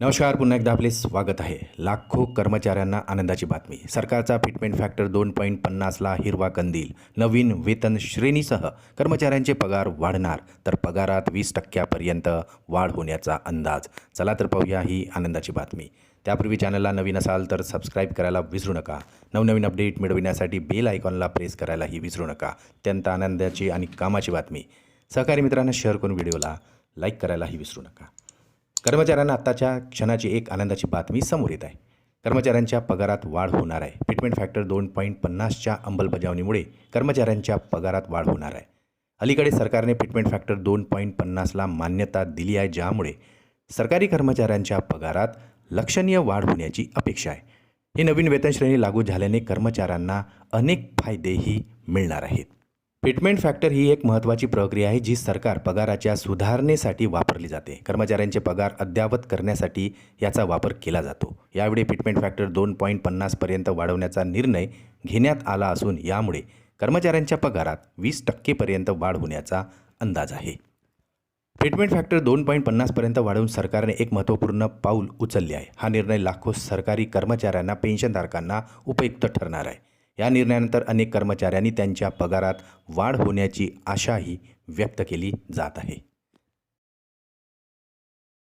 नमस्कार पुन्हा एकदा आपले स्वागत आहे. लाखो कर्मचाऱ्यांना आनंदाची बातमी. सरकारचा फिटमेंट फॅक्टर दोन पॉईंट पन्नासला हिरवा कंदील. नवीन वेतन श्रेणीसह कर्मचाऱ्यांचे पगार वाढणार तर पगारात वीस टक्क्यापर्यंत वाढ होण्याचा अंदाज. चला तर पाहूया ही आनंदाची बातमी. त्यापूर्वी चॅनलला नवीन असाल तर सबस्क्राईब करायला विसरू नका. नवनवीन अपडेट मिळविण्यासाठी बेल आयकॉनला प्रेस करायलाही विसरू नका. अत्यंत आनंदाची आणि कामाची बातमी. सहकारी मित्रांना शेअर करून व्हिडिओला लाईक करायलाही विसरू नका. कर्मचाऱ्यांना आत्ताच्या क्षणाची एक आनंदाची बातमी समोर येत आहे. कर्मचाऱ्यांच्या पगारात वाढ होणार आहे. फिटमेंट फॅक्टर दोन पॉईंट पन्नासच्या अंमलबजावणीमुळे कर्मचाऱ्यांच्या पगारात वाढ होणार आहे. अलीकडे सरकारने फिटमेंट फॅक्टर दोन पॉईंट पन्नासला मान्यता दिली आहे ज्यामुळे सरकारी कर्मचाऱ्यांच्या पगारात लक्षणीय वाढ होण्याची अपेक्षा आहे. ही नवीन वेतनश्रेणी लागू झाल्याने कर्मचाऱ्यांना अनेक फायदेही मिळणार आहेत. फिटमेंट फॅक्टर ही एक महत्त्वाची प्रक्रिया आहे जी सरकार पगाराच्या सुधारणेसाठी वापरली जाते. कर्मचाऱ्यांचे पगार अद्ययावत करण्यासाठी याचा वापर केला जातो. यावेळी फिटमेंट फॅक्टर दोन पॉईंट पन्नासपर्यंत वाढवण्याचा निर्णय घेण्यात आला असून यामुळे कर्मचाऱ्यांच्या पगारात वीस टक्केपर्यंत वाढ होण्याचा अंदाज आहे. फिटमेंट फॅक्टर दोन पॉईंट पन्नासपर्यंत वाढवून सरकारने एक महत्त्वपूर्ण पाऊल उचलले आहे. हा निर्णय लाखो सरकारी कर्मचाऱ्यांना पेन्शनधारकांना उपयुक्त ठरणार आहे. या निर्णयानंतर अनेक कर्मचाऱ्यांनी त्यांच्या पगारात वाढ होण्याची आशाही व्यक्त केली जात आहे.